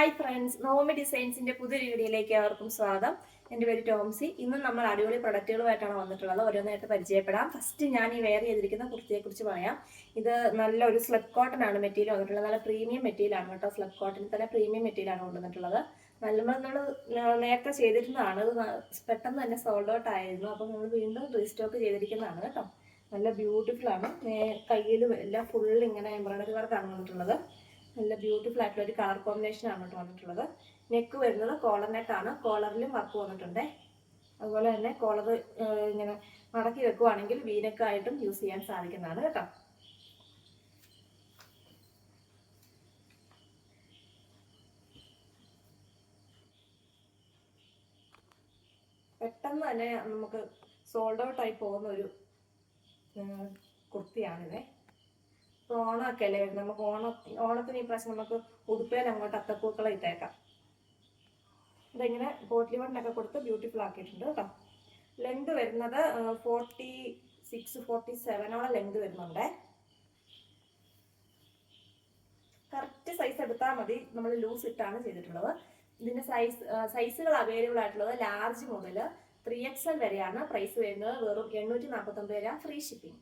Hi friends Naomi ഡിസൈൻസിന്റെ പുതിയൊരു വീഡിയോയിലേക്ക് അവർക്കും സ്വാഗതം. എന്റെ പേര് ടോംസി. ഇന്ന് നമ്മൾ അടിപൊളി പ്രൊഡക്റ്റുകളുമായിട്ടാണ് വന്നിട്ടുള്ളത്. ഓരോന്നായിട്ട് പരിചയപ്പെടാം. ഫസ്റ്റ് ഞാൻ ഈ വെയർ ചെയ്തിരിക്കുന്ന കുർത്തിയെക്കുറിച്ച് പറയാം. ഇത് നല്ല ഒരു സ്ലബ് കോട്ടൺ ആണ് മെറ്റീരിയൽ വന്നിട്ടുള്ളത്. നല്ല പ്രീമിയം മെറ്റീരിയൽ ആണ് കേട്ടോ സ്ലബ് കോട്ടൺ തന്നെ പ്രീമിയം മെറ്റീരിയൽ ആണ് കൊണ്ടുവന്നിട്ടുള്ളത്. നല്ല നമ്മൾ നേരത്തെ ചെയ്തിരുന്നതാണ്. ഇത് പെട്ടെന്ന് തന്നെ സോൾഡ് ഔട്ട് ആയിരുന്നു. അപ്പോൾ നമ്മൾ വീണ്ടും റീസ്റ്റോക്ക് ചെയ്തിരിക്കുന്നതാണ് കേട്ടോ. നല്ല ബ്യൂട്ടിഫുൾ ആണ്. കയ്യിലും എല്ലാം ഫുൾ ഇങ്ങനെ എംബ്രോയിഡറി വർക്കാണ് വന്നിട്ടുള്ളത്. നല്ല ബ്യൂട്ടിഫുൾ ആയിട്ടുള്ള ഒരു കളർ കോമ്പിനേഷൻ ആണ് കേട്ടോ വന്നിട്ടുള്ളത്. നെക്ക് വരുന്നത് കോളർ നെക്കാണ് കോളറിലും വർക്ക് വന്നിട്ടുണ്ട്. അതുപോലെ തന്നെ കോളർ ഇങ്ങനെ മടക്കി വെക്കുവാണെങ്കിൽ വീനക്കായിട്ടും യൂസ് ചെയ്യാൻ സാധിക്കുന്നതാണ് കേട്ടോ. പെട്ടെന്ന് തന്നെ നമുക്ക് സോൾഡ് ഔട്ടായി പോകുന്ന ഒരു കുർത്തിയാണിത്. ഓണമൊക്കെ നമുക്ക് ഓണം ഓണത്തിന് ഈ പ്രാവശ്യം നമുക്ക് ഉടുപ്പയിൽ അങ്ങോട്ട് അത്തപ്പൂക്കളം ഇട്ടേക്കാം. ഇതിങ്ങനെ പോട്ട്ലി വണ്ണൊക്കെ കൊടുത്ത് ബ്യൂട്ടിഫുൾ ആക്കിയിട്ടുണ്ട് കേട്ടോ. ലെങ്ത് വരുന്നത് ഫോർട്ടി സിക്സ് ഫോർട്ടി സെവനോളം ലെങ്ത് വരുന്നുണ്ട്. കറക്റ്റ് സൈസ് എടുത്താൽ മതി. നമ്മൾ ലൂസ് ഇട്ടാണ് ചെയ്തിട്ടുള്ളത്. ഇതിന്റെ സൈസ് സൈസുകൾ അവൈലബിൾ ആയിട്ടുള്ളത് ലാർജ് മുതൽ ത്രീ എക്സ് എൽ വരെയാണ് പ്രൈസ് വരുന്നത്. വെറും എണ്ണൂറ്റി നാൽപ്പത്തൊമ്പത് രൂപ ഫ്രീ ഷിപ്പിംഗ്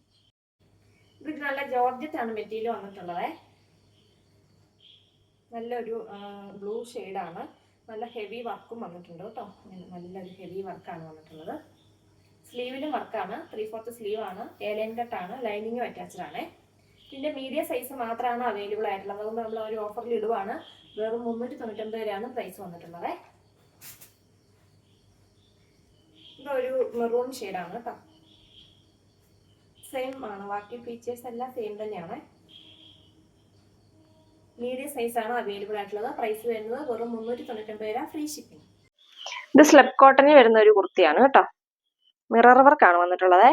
ഇത് നല്ല ജോർജറ്റാണ് മെറ്റീരിയൽ വന്നിട്ടുള്ളത്. നല്ലൊരു ബ്ലൂ ആണ് നല്ല ഹെവി വർക്കും വന്നിട്ടുണ്ട് കേട്ടോ. നല്ലൊരു ഹെവി വർക്കാണ് വന്നിട്ടുള്ളത്. സ്ലീവിലും വർക്കാണ്. ത്രീ ഫോർത്ത് സ്ലീവ് ആണ് ഏലൈൻ കട്ടാണ്. ലൈനിങ്ങും അറ്റാച്ച്ഡ് ആണ്. പിന്നെ മീഡിയം സൈസ് മാത്രമാണ് അവൈലബിൾ ആയിട്ടുള്ളത്. അതുകൊണ്ട് നമ്മൾ ഒരു ഓഫറിൽ ഇടുവാണ്. വെറും മുന്നൂറ്റി തൊണ്ണൂറ്റൊമ്പത് രൂപയാണ് പ്രൈസ് വന്നിട്ടുള്ളത്. ഇതൊരു മെറൂൺ ഷെയ്ഡാണ് കേട്ടോ. സെയിം ആണ്. ബാക്കി ഫീച്ചേഴ്സ് എല്ലാം സെയിം തന്നെയാണ്. മീഡിയം സൈസ് ആണ് അവൈലബിൾ ആയിട്ടുള്ളത്. പ്രൈസ് വരുന്നത് വെറും മുന്നൂറ്റി തൊണ്ണൂറ്റൊമ്പത് രൂപ ഫ്രീ ഷിപ്പിംഗ് ഇത് സ്ലബ് കോട്ടണിൽ വരുന്ന ഒരു കുർത്തിയാണ് കേട്ടോ. മിറർ വർക്കാണ് വന്നിട്ടുള്ളത്.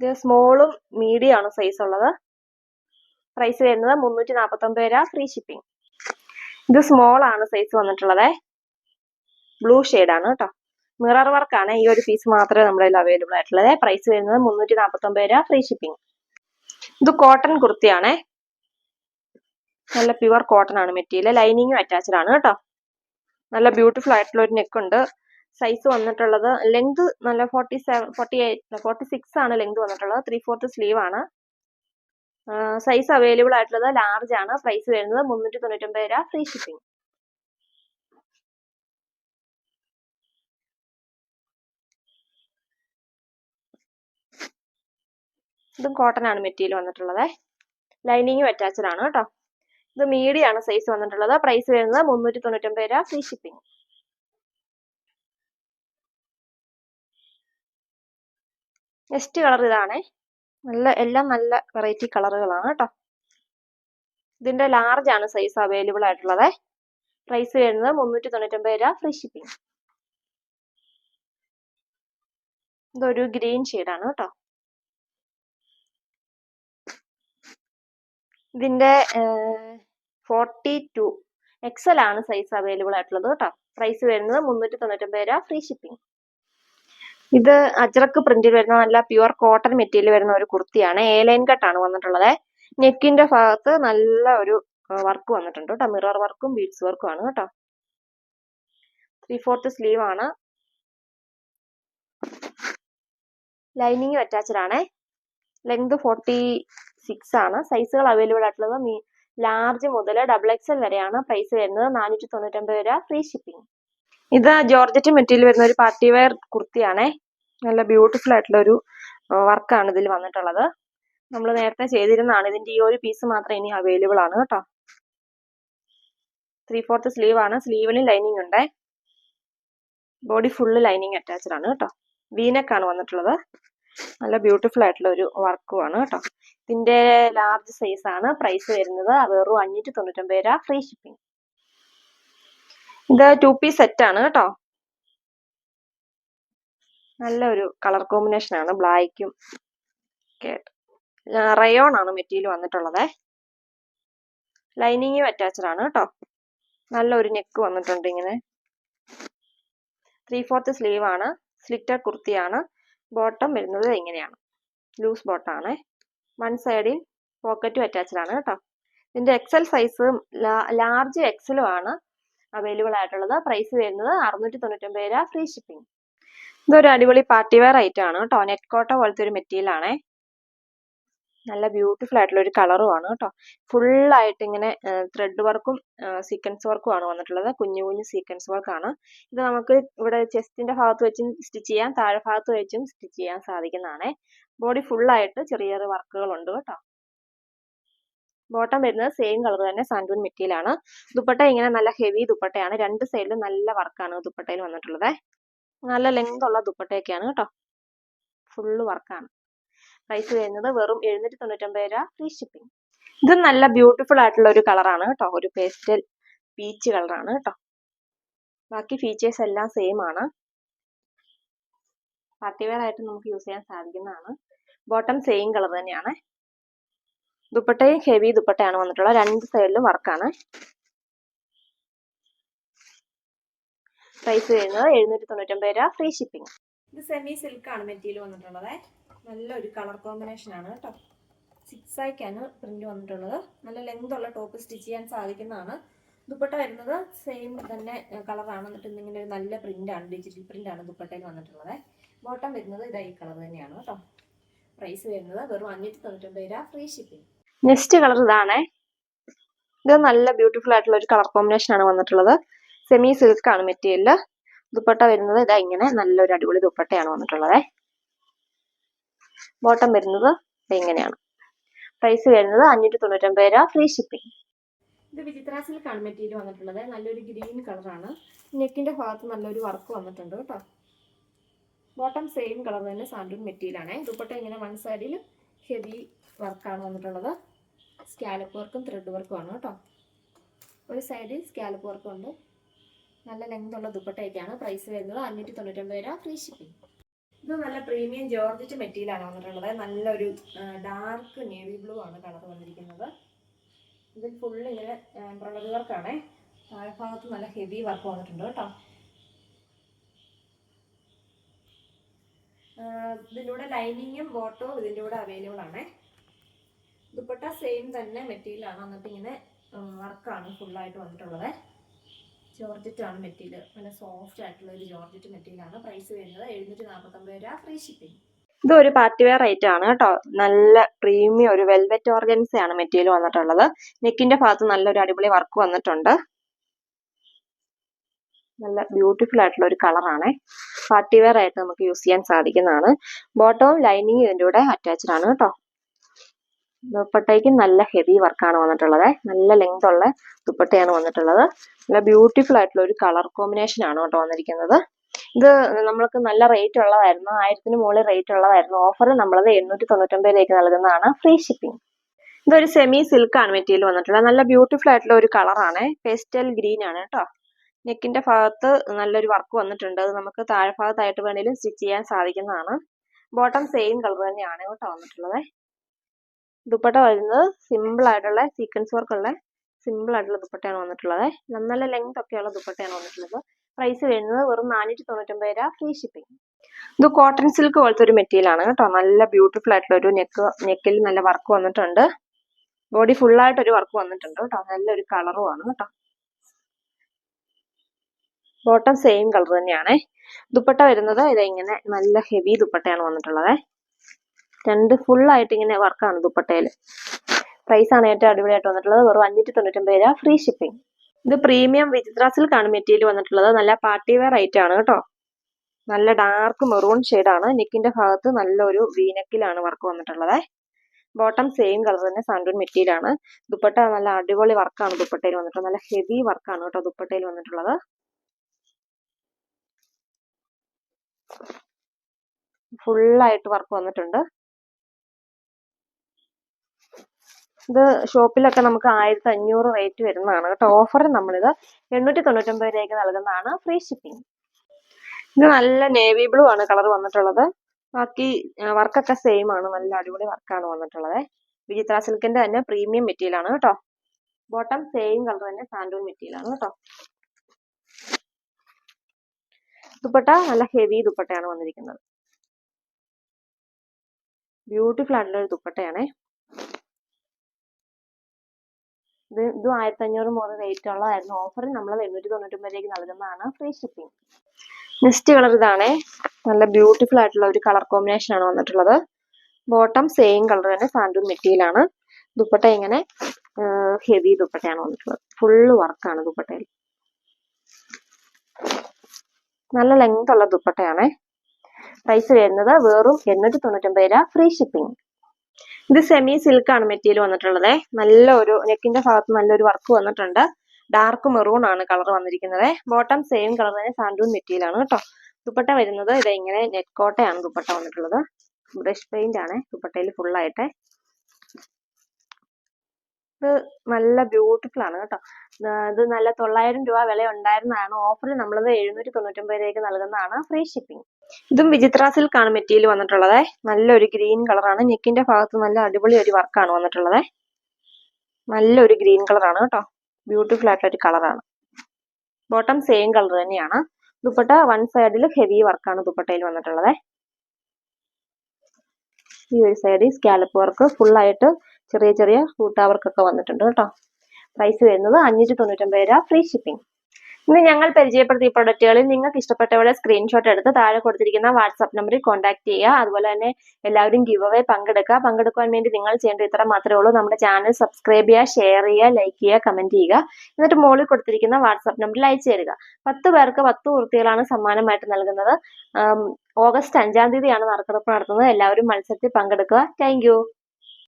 ഇത് സ്മോളും മീഡിയം ആണ് സൈസ് ഉള്ളത്. പ്രൈസ് വരുന്നത് മുന്നൂറ്റി നാൽപ്പത്തൊമ്പത് രൂപ ഫ്രീ ഷിപ്പിംഗ് ഇത് സ്മോൾ ആണ് സൈസ് വന്നിട്ടുള്ളത്. ബ്ലൂ ആണ് കേട്ടോ. മിറർ വർക്കാണ് ഈ ഒരു പീസ് മാത്രമേ നമ്മുടെ കയ്യിൽ അവൈലബിൾ ആയിട്ടുള്ളത്. പ്രൈസ് വരുന്നത് മുന്നൂറ്റി നാൽപ്പത്തൊമ്പത് രൂപ ഫ്രീ ഷിപ്പിംഗ് ഇത് കോട്ടൺ കുർത്തിയാണ് നല്ല പ്യുവർ കോട്ടൺ ആണ് മെറ്റീരിയൽ. ലൈനിങ്ങും അറ്റാച്ച്ഡ് ആണ് കേട്ടോ. നല്ല ബ്യൂട്ടിഫുൾ ആയിട്ടുള്ള ഒരു നെക്ക് ഉണ്ട്. സൈസ് വന്നിട്ടുള്ളത് ലെങ്ത് നല്ല forty seven forty eight forty six ആണ് ലെങ്ത് വന്നിട്ടുള്ളത്. ത്രീ ഫോർത്ത് സ്ലീവ് ആണ് സൈസ് അവൈലബിൾ ആയിട്ടുള്ളത് ലാർജ് ആണ്. പ്രൈസ് വരുന്നത് മുന്നൂറ്റി തൊണ്ണൂറ്റൊമ്പത് രൂപ ഫ്രീ ഷിപ്പിംഗ് ഇതും കോട്ടൺ ആണ് മെറ്റീരിയൽ വന്നിട്ടുള്ളത്. ലൈനിങ്ങും അറ്റാച്ച്ഡ് ആണ് കേട്ടോ. ഇത് മീഡിയം ആണ് സൈസ് വന്നിട്ടുള്ളത്. പ്രൈസ് വരുന്നത് മുന്നൂറ്റി തൊണ്ണൂറ്റൊമ്പത് രൂപ ഫ്രീ ഷിപ്പിംഗ് നെക്സ്റ്റ് കളർ ഇതാണ്. നല്ല എല്ലാം നല്ല വെറൈറ്റി കളറുകളാണ് കേട്ടോ. ഇതിന്റെ ലാർജ് ആണ് സൈസ് അവൈലബിൾ ആയിട്ടുള്ളത്. പ്രൈസ് വരുന്നത് മുന്നൂറ്റി തൊണ്ണൂറ്റൊമ്പത് രൂപ ഫ്രീ ഷിപ്പിംഗ് ഇതൊരു ഗ്രീൻ ആണ് കേട്ടോ. ഇതിന്റെ ഫോർട്ടി ടു എക്സൽ ആണ് സൈസ് അവൈലബിൾ ആയിട്ടുള്ളത് കേട്ടോ പ്രൈസ് വരുന്നത് മുന്നൂറ്റി തൊണ്ണൂറ്റൊമ്പത് രൂപ ഫ്രീ ഷിപ്പിംഗ് ഇത് അജ്രക്ക് പ്രിന്റിൽ വരുന്ന നല്ല പ്യുവർ കോട്ടൺ മെറ്റീരിയൽ വരുന്ന ഒരു കുർത്തിയാണ്. എ ലൈൻ കട്ടാണ് വന്നിട്ടുള്ളത്. നെക്കിന്റെ ഭാഗത്ത് നല്ല ഒരു വർക്ക് വന്നിട്ടുണ്ട് കേട്ടോ മിറർ വർക്കും ബീഡ്സ് വർക്കും ആണ് കേട്ടോ ത്രീ ഫോർത്ത് സ്ലീവ് ആണ് ലൈനിങ്ങും അറ്റാച്ച്ഡ് ആണ്. ലെങ്ത് ഫോർട്ടി സിക്സ് ആണ്. സൈസുകൾ അവൈലബിൾ ആയിട്ടുള്ളത് മീ ലാർജ് മുതൽ ഡബിൾ എക്സ് എൽ വരെയാണ് പ്രൈസ് വരുന്നത്. നാനൂറ്റി തൊണ്ണൂറ്റൊമ്പത് രൂപ ഫ്രീ ഷിപ്പിംഗ് ഇത് ജോർജറ്റ് മെറ്റീരിയൽ വരുന്ന ഒരു പാർട്ടി വെയർ കുർത്തിയാണേ. നല്ല ബ്യൂട്ടിഫുൾ ആയിട്ടുള്ള ഒരു വർക്കാണ് ഇതിൽ വന്നിട്ടുള്ളത്. നമ്മൾ നേരത്തെ ചെയ്തിരുന്നതാണ്. ഇതിന്റെ ഈ ഒരു പീസ് മാത്രം ഇനി അവൈലബിൾ ആണ് കേട്ടോ. ത്രീ ഫോർത്ത് സ്ലീവ് ആണ്. സ്ലീവിന് ലൈനിങ് ഉണ്ട്. ബോഡി ഫുള്ള് ലൈനിങ് അറ്റാച്ച്ഡ് ആണ് കേട്ടോ. വീനക്കാണ് വന്നിട്ടുള്ളത്. നല്ല ബ്യൂട്ടിഫുൾ ആയിട്ടുള്ള ഒരു വർക്കും ആണ് കേട്ടോ ഇതിന്റെ ലാർജ് സൈസ് ആണ്. പ്രൈസ് വരുന്നത് വെറും അഞ്ഞൂറ്റി തൊണ്ണൂറ്റൊമ്പത് രൂപ ഫ്രീ ഷിപ്പിംഗ് ഇത് ടു പീസ് സെറ്റ് ആണ് കേട്ടോ നല്ലൊരു കളർ കോമ്പിനേഷൻ ആണ് ബ്ലാക്കും റയോൺ ആണ് മെറ്റീരിയൽ വന്നിട്ടുള്ളത്. ലൈനിങ്ങും അറ്റാച്ച്ഡ് ആണ് കേട്ടോ നല്ലൊരു നെക്ക് വന്നിട്ടുണ്ട് ഇങ്ങനെ. ത്രീ ഫോർത്ത് സ്ലീവ് ആണ്. സ്ലിറ്റർ കുർത്തിയാണ്. ബോട്ടം വരുന്നത് ഇങ്ങനെയാണ്. ലൂസ് ബോട്ടാണ് വൺ സൈഡിൽ പോക്കറ്റും അറ്റാച്ച്ഡ് ആണ് കേട്ടോ. ഇതിന്റെ എക്സൽ സൈസും ലാർജ് എക്സലും ആണ് അവൈലബിൾ ആയിട്ടുള്ളത്. പ്രൈസ് വരുന്നത് അറുന്നൂറ്റി തൊണ്ണൂറ്റൊമ്പത് രൂപ ഫ്രീ ഷിപ്പിംഗ് ഇതൊരു അടിപൊളി പാർട്ടി വെയർ ഐറ്റം ആണ് കേട്ടോ. നെറ്റ് കോട്ട പോലത്തെ ഒരു മെറ്റീരിയൽ ആണേ. നല്ല ബ്യൂട്ടിഫുൾ ആയിട്ടുള്ള ഒരു കളറും ആണ് കേട്ടോ. ഫുൾ ആയിട്ട് ഇങ്ങനെ ത്രെഡ് വർക്കും സീക്വൻസ് വർക്കും ആണ് വന്നിട്ടുള്ളത്. കുഞ്ഞു കുഞ്ഞു സീക്വൻസ് വർക്കാണ് ഇത് നമുക്ക് ഇവിടെ ചെസ്റ്റിന്റെ ഭാഗത്ത് വെച്ചും സ്റ്റിച്ച് ചെയ്യാം താഴെ ഭാഗത്ത് വെച്ചും സ്റ്റിച്ച് ചെയ്യാൻ സാധിക്കുന്നതാണ്. ബോഡി ഫുൾ ആയിട്ട് ചെറിയ ചെറിയ വർക്കുകൾ ഉണ്ട് കേട്ടോ. ബോട്ടം വരുന്നത് സെയിം കളർ തന്നെ സാൻഡൂൺ മെറ്റീരിയലാണ് ദുപ്പട്ട ഇങ്ങനെ നല്ല ഹെവി ദുപ്പട്ടയാണ്. രണ്ട് സൈഡിലും നല്ല വർക്കാണ് ദുപ്പട്ടയിൽ വന്നിട്ടുള്ളത്. നല്ല ലെങ്ത് ഉള്ള ദുപ്പട്ടയൊക്കെയാണ് കേട്ടോ. ഫുള്ള് വർക്കാണ് പ്രൈസ് വരുന്നത് വെറും എഴുന്നൂറ്റി തൊണ്ണൂറ്റൊമ്പത് രൂപ ഫ്രീ ഷിപ്പിംഗ് ഇത് നല്ല ബ്യൂട്ടിഫുൾ ആയിട്ടുള്ള ഒരു കളറാണ് കേട്ടോ. ഒരു പേസ്റ്റൽ പീച്ച് കളറാണ് കേട്ടോ. ബാക്കി ഫീച്ചേഴ്സ് എല്ലാം സെയിം ആണ്. പാർട്ടിവെയർ ആയിട്ട് നമുക്ക് യൂസ് ചെയ്യാൻ സാധിക്കുന്നതാണ്. ബോട്ടം സെയിം കളർ തന്നെയാണ്. ദുപ്പട്ടയും ഹെവി ദുപ്പട്ടയാണ് വന്നിട്ടുള്ളത്. രണ്ട് സൈഡിലും വർക്കാണ് പ്രൈസ് വരുന്നത് എഴുന്നൂറ്റി തൊണ്ണൂറ്റൊമ്പത് രൂപ ഫ്രീ ഷിപ്പിംഗ് ഇത് സെമി സിൽക്ക് ആണ് മെറ്റീരിയൽ വന്നിട്ടുള്ളത്. നല്ലൊരു കളർ കോമ്പിനേഷൻ ആണ് കേട്ടോ. സിക്സ് ആയിക്കാണ് പ്രിന്റ് വന്നിട്ടുള്ളത്. നല്ല ലെങ്ത് ഉള്ള ടോപ്പ് സ്റ്റിച്ച് ചെയ്യാൻ സാധിക്കുന്നതാണ്. ദുപ്പട്ട വരുന്നത് സെയിം തന്നെ കളറാണ് എന്നിട്ട് ഇന്നിങ്ങനെ ഒരു നല്ല പ്രിന്റ് ആണ് ഡിജിറ്റൽ ആണ് ദുപ്പട്ടയിൽ വന്നിട്ടുള്ളത്. ബോട്ടം വരുന്നത് ഇതാ ഈ കളർ തന്നെയാണ് കേട്ടോ. പ്രൈസ് വരുന്നത് വെറും അഞ്ഞൂറ്റി തൊണ്ണൂറ്റൊമ്പത് രൂപ. ഫ്രീ ഷിപ്പിംഗ് നെക്സ്റ്റ് കളർ ഇതാണേ. ഇത് നല്ല ബ്യൂട്ടിഫുൾ ആയിട്ടുള്ള ഒരു കളർ കോമ്പിനേഷൻ ആണ് വന്നിട്ടുള്ളത്. സെമി സിൽക്ക് ആണ് മെറ്റീരിയൽ ദുപ്പട്ട വരുന്നത് ഇതാ ഇങ്ങനെ നല്ലൊരു അടിപൊളി ദുപ്പട്ടയാണ് വന്നിട്ടുള്ളത്. ബോട്ടം വരുന്നത് ഇങ്ങനെയാണ് പ്രൈസ് വരുന്നത് അഞ്ഞൂറ്റി തൊണ്ണൂറ്റൊമ്പത് രൂപ ഫ്രീ ഷിപ്പിംഗ് ഇത് വിചിത്ര സിൽക്ക് മെറ്റീരിയൽ വന്നിട്ടുള്ളത്. നല്ലൊരു ഗ്രീൻ കളറാണ് നെക്കിന്റെ ഭാഗത്ത് നല്ലൊരു വർക്ക് വന്നിട്ടുണ്ട് കേട്ടോ. ബോട്ടം സെയിം കളർ തന്നെ സാൻഡൂൺ മെറ്റീരിയൽ ആണ്. ദുപ്പട്ട ഇങ്ങനെ വൺ സൈഡിൽ ഹെവി വർക്കാണ് വന്നിട്ടുള്ളത്. സ്കാലപ്പ് വർക്കും ത്രെഡ് വർക്കും ആണ് കേട്ടോ. ഒരു സൈഡിൽ സ്കാലപ്പ് വർക്കും ഉണ്ട്. നല്ല ലെങ്ത് ഉള്ള ദുപ്പട്ടയൊക്കെയാണ്. പ്രൈസ് വരുന്നത് അഞ്ഞൂറ്റി തൊണ്ണൂറ്റൊമ്പത് രൂപ ഫ്രീ ഷിപ്പിംഗ് ഇത് നല്ല പ്രീമിയം ജോർജറ്റ് മെറ്റീരിയൽ ആണ് വന്നിട്ടുള്ളത്. നല്ലൊരു ഡാർക്ക് നേവി ബ്ലൂ ആണ് കളർ വന്നിരിക്കുന്നത്. ഇതിൽ ഫുള്ള് ഇങ്ങനെ എംബ്രോയിഡറി വർക്കാണ് താഴ്ഭാഗത്ത് നല്ല ഹെവി വർക്ക് വന്നിട്ടുണ്ട് കേട്ടോ. ഇതിലൂടെ ലൈനിങ്ങും ബോട്ടോ ഇതിന്റെ കൂടെ അവൈലബിൾ ആണ്. ദുപ്പട്ട സെയിം തന്നെ മെറ്റീരിയൽ ആണ് വന്നിട്ട് ഇങ്ങനെ വർക്കാണ് ഫുള്ളായിട്ട് വന്നിട്ടുള്ളത്. ജോർജറ്റ് ആണ് മെറ്റീരിയൽ. നല്ല സോഫ്റ്റ് ആയിട്ടുള്ള ഒരു ജോർജറ്റ് മെറ്റീരിയൽ ആണ്. പ്രൈസ് വരുന്നത് എഴുന്നൂറ്റി നാൽപ്പത്തൊമ്പത് രൂപ. ഫ്രീ ഷിപ്പിംഗ് ഇത് ഒരു പാർട്ടി വെയർ ഐറ്റം ആണ് കേട്ടോ. നല്ല പ്രീമിയം ഒരു വെൽവെറ്റ് ഓർഗൻസ ആണ് മെറ്റീരിയൽ വന്നിട്ടുള്ളത്. നെക്കിന്റെ ഭാഗത്ത് നല്ലൊരു അടിപൊളി വർക്ക് വന്നിട്ടുണ്ട്. നല്ല ബ്യൂട്ടിഫുൾ ആയിട്ടുള്ള ഒരു കളറാണ് പാർട്ടി വെയർ ആയിട്ട് നമുക്ക് യൂസ് ചെയ്യാൻ സാധിക്കുന്നതാണ്. ബോട്ടവും ലൈനിങ് ഇതിന്റെ കൂടെ അറ്റാച്ച്ഡ് ആണ് കേട്ടോ. ദുപ്പട്ടയ്ക്ക് നല്ല ഹെവി വർക്കാണ് വന്നിട്ടുള്ളത്. നല്ല ലെങ്ത് ഉള്ള ദുപ്പട്ടയാണ് വന്നിട്ടുള്ളത്. നല്ല ബ്യൂട്ടിഫുൾ ആയിട്ടുള്ള ഒരു കളർ കോമ്പിനേഷൻ ആണ് കേട്ടോ വന്നിരിക്കുന്നത്. ഇത് നമ്മൾക്ക് നല്ല റേറ്റ് ഉള്ളതായിരുന്നു. ആയിരത്തിന് മുകളിൽ റേറ്റ് ഉള്ളതായിരുന്നു. ഓഫർ നമ്മളത് എണ്ണൂറ്റി തൊണ്ണൂറ്റൊമ്പതിലേക്ക് നൽകുന്നതാണ്. ഫ്രീ ഷിപ്പിംഗ് ഇതൊരു സെമി സിൽക്ക് ആണ് മെറ്റീരിയൽ വന്നിട്ടുള്ളത്. നല്ല ബ്യൂട്ടിഫുൾ ആയിട്ടുള്ള ഒരു കളറാണ് പേസ്റ്റൽ ഗ്രീൻ ആണ് കേട്ടോ. നെക്കിന്റെ ഭാഗത്ത് നല്ലൊരു വർക്ക് വന്നിട്ടുണ്ട്. അത് നമുക്ക് താഴെ ഭാഗത്തായിട്ട് വേണമെങ്കിലും സ്റ്റിച്ച് ചെയ്യാൻ സാധിക്കുന്നതാണ്. ബോട്ടം സെയിം കളർ തന്നെയാണ് കേട്ടോ വന്നിട്ടുള്ളത്. ദുപ്പട്ട വരുന്നത് സിമ്പിൾ ആയിട്ടുള്ള സീക്വൻസ് വർക്കുള്ള സിമ്പിൾ ആയിട്ടുള്ള ദുപ്പട്ടയാണ് വന്നിട്ടുള്ളത്. നല്ല ലെങ്ത് ഒക്കെയുള്ള ദുപ്പട്ടയാണ് വന്നിട്ടുള്ളത്. പ്രൈസ് വരുന്നത് വെറും നാനൂറ്റി തൊണ്ണൂറ്റൊമ്പത് രൂപ ഫ്രീ ഷിപ്പിംഗ് ഇത് കോട്ടൺ സിൽക്ക് പോലത്തെ ഒരു മെറ്റീരിയൽ ആണ് കേട്ടോ. നല്ല ബ്യൂട്ടിഫുൾ ആയിട്ടുള്ള ഒരു നെക്ക് നെക്കിൽ നല്ല വർക്ക് വന്നിട്ടുണ്ട്. ബോഡി ഫുൾ ആയിട്ട് ഒരു വർക്ക് വന്നിട്ടുണ്ട് കേട്ടോ. നല്ലൊരു കളറും ആണ് കേട്ടോ. ബോട്ടം സെയിം കളർ തന്നെയാണ്. ദുപ്പട്ട വരുന്നത് ഇത് ഇങ്ങനെ നല്ല ഹെവി ദുപ്പട്ടയാണ് വന്നിട്ടുള്ളത്. രണ്ട് ഫുൾ ആയിട്ട് ഇങ്ങനെ വർക്കാണ് ദുപ്പട്ടയിൽ പ്രൈസ് ആണ് ഏറ്റവും അടിപൊളിയായിട്ട് വന്നിട്ടുള്ളത്. വെറും അഞ്ഞൂറ്റി തൊണ്ണൂറ്റൊമ്പത് രൂപ. ഫ്രീ ഷിപ്പിംഗ് ഇത് പ്രീമിയം വിചിത്ര സിൽക്കാണ് മെറ്റീരിയൽ വന്നിട്ടുള്ളത്. നല്ല പാർട്ടി വെയർ ഐറ്റം ആണ് കേട്ടോ. നല്ല ഡാർക്ക് മെറൂൺ ആണ്. നെക്കിന്റെ ഭാഗത്ത് നല്ലൊരു വീനക്കിലാണ് വർക്ക് വന്നിട്ടുള്ളത്. ബോട്ടം സെയിം കളർ തന്നെ സാൻഡൂൺ മെറ്റീരിയൽ ആണ്. ദുപ്പട്ട നല്ല അടിപൊളി വർക്കാണ് ദുപ്പട്ടയിൽ വന്നിട്ടുള്ളത്. നല്ല ഹെവി വർക്കാണ് കേട്ടോ ദുപ്പട്ടയിൽ വന്നിട്ടുള്ളത്. ഫുള്ളായിട്ട് വർക്ക് വന്നിട്ടുണ്ട്. ഇത് ഷോപ്പിലൊക്കെ നമുക്ക് ആയിരത്തി അഞ്ഞൂറ് റേറ്റ് വരുന്നതാണ്. കേട്ടോ ഓഫറിൽ നമ്മളിത് എണ്ണൂറ്റി തൊണ്ണൂറ്റൊമ്പത് രൂപയ്ക്ക് നൽകുന്നതാണ് ഫ്രീ ഷിപ്പിംഗ് ഇത് നല്ല നേവി ബ്ലൂ ആണ് കളർ വന്നിട്ടുള്ളത്. ബാക്കി വർക്കൊക്കെ സെയിം ആണ്. നല്ല അടിപൊളി വർക്കാണ് വന്നിട്ടുള്ളത്. വിചിത്ര സിൽക്കിന്റെ തന്നെ പ്രീമിയം മെറ്റീരിയൽ ആണ് കേട്ടോ. ബോട്ടം സെയിം കളർ തന്നെ സാൻഡൂൺ മെറ്റീരിയൽ ആണ് കേട്ടോ. ദുപ്പട്ട നല്ല ഹെവി ദുപ്പട്ടയാണ് വന്നിരിക്കുന്നത്. ബ്യൂട്ടിഫുൾ ആയിട്ടുള്ള ഒരു ദുപ്പട്ടയാണേ. ഇത് ഇതും ആയിരത്തി അഞ്ഞൂറ് മുതൽ റേറ്റ് ഉള്ളതായിരുന്നു ഓഫർ നമ്മൾ എണ്ണൂറ്റി തൊണ്ണൂറ്റൊമ്പത് രൂപയ്ക്ക് നൽകുന്നതാണ് ഫ്രീ ഷിപ്പിംഗ് നെക്സ്റ്റ് കളർ ഇതാണ്. നല്ല ബ്യൂട്ടിഫുൾ ആയിട്ടുള്ള ഒരു കളർ കോമ്പിനേഷൻ ആണ് വന്നിട്ടുള്ളത്. ബോട്ടം സെയിം കളർ തന്നെ സാൻഡൂൺ മെറ്റീരിയലാണ് ദുപ്പട്ട ഇങ്ങനെ ഹെവി ദുപ്പട്ടയാണ് വന്നിട്ടുള്ളത്. ഫുള്ള് വർക്കാണ് ദുപ്പട്ടയിൽ. നല്ല ലെങ്ത് ഉള്ള ദുപ്പട്ടയാണേ. പ്രൈസ് വരുന്നത് വെറും എണ്ണൂറ്റി തൊണ്ണൂറ്റൊമ്പത് രൂപ ഫ്രീ ഷിപ്പിംഗ് ഇത് സെമി സിൽക്ക് ആണ് മെറ്റീരിയൽ വന്നിട്ടുള്ളത്. നല്ല ഒരു നെക്കിന്റെ ഭാഗത്ത് നല്ലൊരു വർക്ക് വന്നിട്ടുണ്ട്. ഡാർക്ക് മെറൂൺ ആണ് കളർ വന്നിരിക്കുന്നത്. ബോട്ടം സെയിം കളർ തന്നെ സാൻഡൂൺ മെറ്റീരിയൽ ആണ് കേട്ടോ. ദുപ്പട്ട വരുന്നത് ഇത് ഇങ്ങനെ നെറ്റ് കോട്ടയാണ് ദുപ്പട്ട വന്നിട്ടുള്ളത്. ബ്രഷ് പെയിന്റ് ആണ്. ദുപ്പട്ടയിൽ ഫുള്ളായിട്ട് നല്ല ബ്യൂട്ടിഫുൾ ആണ് കേട്ടോ. ഇത് നല്ല തൊള്ളായിരം രൂപ വില ഉണ്ടായിരുന്നതാണ് ഓഫറിൽ നമ്മളത് എഴുന്നൂറ്റി തൊണ്ണൂറ്റൊമ്പത് രൂപയ്ക്ക് നൽകുന്നതാണ് ഫ്രീ ഷിപ്പിംഗ് ഇതും വിചിത്ര സിൽക്ക് ആണ് മെറ്റീരിയൽ വന്നിട്ടുള്ളത്. നല്ലൊരു ഗ്രീൻ കളറാണ് നെക്കിന്റെ ഭാഗത്ത് നല്ല അടിപൊളി ഒരു വർക്കാണ് വന്നിട്ടുള്ളത്. നല്ലൊരു ഗ്രീൻ കളറാണ് കേട്ടോ. ബ്യൂട്ടിഫുൾ ആയിട്ടുള്ള ഒരു കളറാണ് ബോട്ടം സെയിം കളർ തന്നെയാണ്. ദുപ്പട്ട വൺ സൈഡിൽ ഹെവി വർക്കാണ് ദുപ്പട്ടയിൽ വന്നിട്ടുള്ളത്. ഈ ഒരു സൈഡിൽ സ്കാലപ്പ് വർക്ക് ഫുള്ളായിട്ട് ചെറിയ ചെറിയ വർക്കൊക്കെ വന്നിട്ടുണ്ട് കേട്ടോ. പ്രൈസ് വരുന്നത് അഞ്ഞൂറ്റി തൊണ്ണൂറ്റൊമ്പത് രൂപ ഫ്രീ ഷിപ്പിംഗ് ഇന്ന് ഞങ്ങൾ പരിചയപ്പെടുത്തിയ പ്രൊഡക്റ്റുകളിൽ നിങ്ങൾക്ക് ഇഷ്ടപ്പെട്ടവരുടെ സ്ക്രീൻഷോട്ട് എടുത്ത് താഴെ കൊടുത്തിരിക്കുന്ന വാട്സാപ്പ് നമ്പറിൽ കോൺടാക്ട് ചെയ്യുക. അതുപോലെ തന്നെ എല്ലാവരും ഗിവ് അവേ പങ്കെടുക്കുക. പങ്കെടുക്കാൻ വേണ്ടി നിങ്ങൾ ചെയ്യേണ്ടത് ഇത്ര മാത്രമേ ഉള്ളൂ. നമ്മുടെ ചാനൽ സബ്സ്ക്രൈബ് ചെയ്യുക ഷെയർ ചെയ്യുക ലൈക്ക് ചെയ്യുക കമന്റ് ചെയ്യുക. എന്നിട്ട് മുകളിൽ കൊടുത്തിരിക്കുന്ന വാട്സാപ്പ് നമ്പറിൽ അയച്ചു തരിക. പത്ത് പേർക്ക് പത്ത് കുർത്തികളാണ് സമ്മാനമായിട്ട് നൽകുന്നത്. ഓഗസ്റ്റ് അഞ്ചാം തീയതിയാണ് നറുക്കെടുപ്പ് നടത്തുന്നത്. എല്ലാവരും മത്സരത്തിൽ പങ്കെടുക്കുക. താങ്ക്